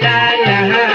તમાર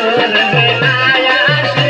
ગુરુ આયા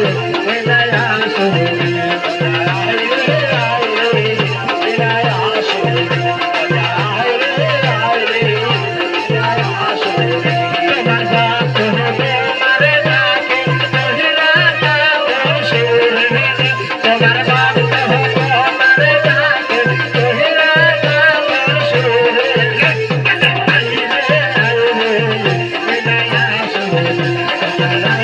la, la.